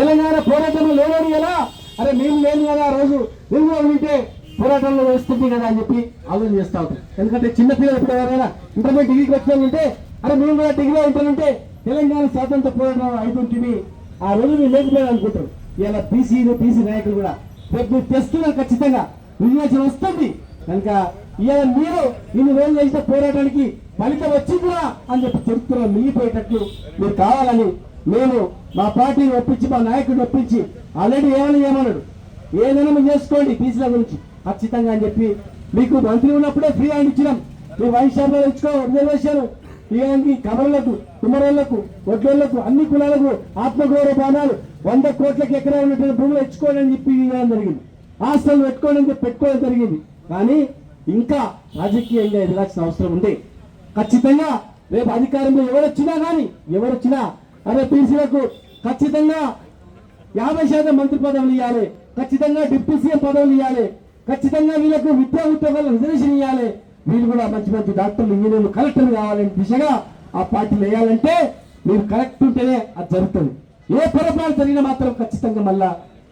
తెలంగాణ పోరాటంలో లేదని ఎలా? అరే మేము లేని కదా ఆ రోజు. నిల్వ ఉంటే పోరాటంలో వేస్తుంది కదా అని చెప్పి ఆలోచన చేస్తా ఉంటారు. ఎందుకంటే చిన్న పిల్లలు ఇప్పుడు ఎవరైనా ఇంటర్మీడియట్ డిగ్రీకి వచ్చిన ఉంటే అరే మేము కూడా డిగ్రీలో ఉంటానంటే తెలంగాణ స్వాతంత్ర పోరాటం అవుతుంటుంది ఆ రోజు మీరు లేకపోయారు అనుకుంటారు. ఇలా బీసీలు బీసీ నాయకులు కూడా రేపు మీరు తెస్తున్నారు ఖచ్చితంగా. విజయోచన వస్తుంది. కనుక ఇవాళ మీరు ఇన్ని రోజులు చేసిన పోరాటానికి ఫలితం వచ్చిందిరా అని చెప్పి చరిత్రలో మిగిలిపోయేటట్లు మీరు కావాలని మేము మా పార్టీని ఒప్పించి మా నాయకుడిని ఒప్పించి ఆల్రెడీ ఏమని ఏమన్నాడు ఏదైనా చేసుకోండి బీసీల గురించి. ఖచ్చితంగా అని చెప్పి మీకు మంత్రి ఉన్నప్పుడే ఫ్రీ హ్యాండ్ ఇచ్చినాం. మీ వైశాఖలో ఇచ్చుకో తెచ్చుకో రిజర్వేషన్ ఇలాంటి కమరులకు కుమరులకు వడ్లకు అన్ని కులాలకు ఆత్మగౌరవ బాణాలు వంద కోట్లకి ఎకరా ఉన్నటువంటి భూములు తెచ్చుకోండి అని చెప్పి ఇవ్వడం జరిగింది. ఆస్తులు పెట్టుకోండి అని చెప్పి పెట్టుకోవడం జరిగింది. కానీ ఇంకా రాజకీయంగా ఎదగాల్సిన అవసరం ఉంది. ఖచ్చితంగా రేపు అధికారంలో ఎవరొచ్చినా కానీ ఎవరొచ్చినా అదే బీసీలకు ఖచ్చితంగా యాభై శాతం మంత్రి పదవులు ఇవ్వాలి ఖచ్చితంగా డిప్యూటీ సీఎం పదవులు ఇవ్వాలి ఖచ్చితంగా వీళ్ళకు విద్యా ఉద్యోగాలు రిజర్వేషన్ ఇవ్వాలి వీళ్ళు కూడా మంచి మంచి డాక్టర్లు ఇంజనీర్లు కలెక్టర్లు కావాలని దిశగా ఆ పార్టీలు వేయాలంటే మీరు కరెక్ట్ ఉంటేనే అది జరుగుతుంది. ఏ పొరపాటు జరిగినా మాత్రం ఖచ్చితంగా మళ్ళా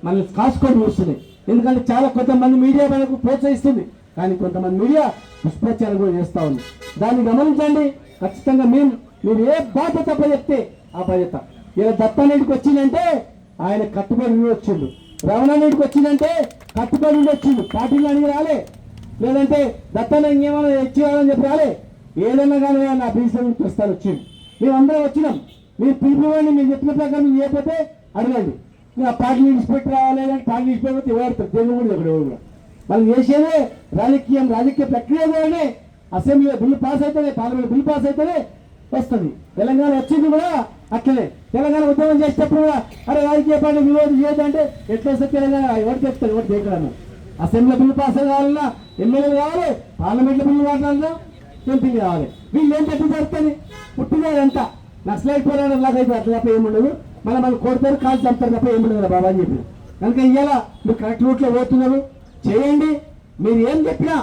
మనల్ని కాసుకొని వస్తున్నాయి ఎందుకంటే చాలా కొంతమంది మీడియా మనకు ప్రోత్సహిస్తుంది. కానీ కొంతమంది మీడియా దుష్ప్రచారం కూడా చేస్తూ ఉంది. దాన్ని గమనించండి. ఖచ్చితంగా మేము మీరు ఏ బాధ్యత చెప్తే ఆ బాధ్యత ఇలా దత్తారెడ్డికి వచ్చిందంటే ఆయన కట్టుబడి నుండి వచ్చిండు. రమణారెడ్డికి వచ్చిందంటే కట్టుబడి వచ్చిండు. పార్టీలు అడిగి రాలే. లేదంటే దత్తన ఇంకేమైనా ఇచ్చేయాలని చెప్పి రాలే. ఏదైనా కానీ ఆయన అభిషేకం నుంచి వస్తారు వచ్చిండు. మేము అందరం వచ్చినాం. మీరు పిలిపివ్వండి మీరు చెప్పిన ప్రకారం మీరు చేయకపోతే అడగండి. ఆ పార్టీ విడిచిపెట్టి రావాలి అంటే పార్టీ విడిచిపెట్టి ఎవరుతారు తెలుగు కూడా ఇక్కడ ఎవరు కూడా. మనం చేసేదే రాజకీయం రాజకీయ ప్రక్రియ ద్వారానే అసెంబ్లీలో బిల్లు పాస్ అయితేనే పార్లమెంట్ బిల్లు పాస్ అయితేనే వస్తుంది. తెలంగాణ వచ్చింది కూడా అట్లనే తెలంగాణ ఉద్యమం చేసేటప్పుడు కూడా అరే రాజకీయ పార్టీ విరోధం చేయొద్దంటే ఎట్లా వస్తే తెలంగాణ? ఎవరు చెప్తారు? ఎవరు చేయగలను అసెంబ్లీ బిల్లు పాస్ కావాలన్నా ఎమ్మెల్యేలు కావాలి పార్లమెంట్లో బిల్లు మాట్లాడాలన్నా ఎంపీలు కావాలి. వీళ్ళు ఏం చెప్పి జరుగుతుంది పుట్టినది అంతా నక్సలైట్ పోరాటం లాగా అయితే అట్లా తప్ప ఏముండదు. మళ్ళీ మనం కొడతారు కాలు చంపుతారు తప్ప ఏముండదు కదా బాబా అని చెప్పి. కనుక ఇవాళ మీరు కరెక్ట్ రూట్లో పోతున్నారు. చేయండి. మీరు ఏం చెప్పినా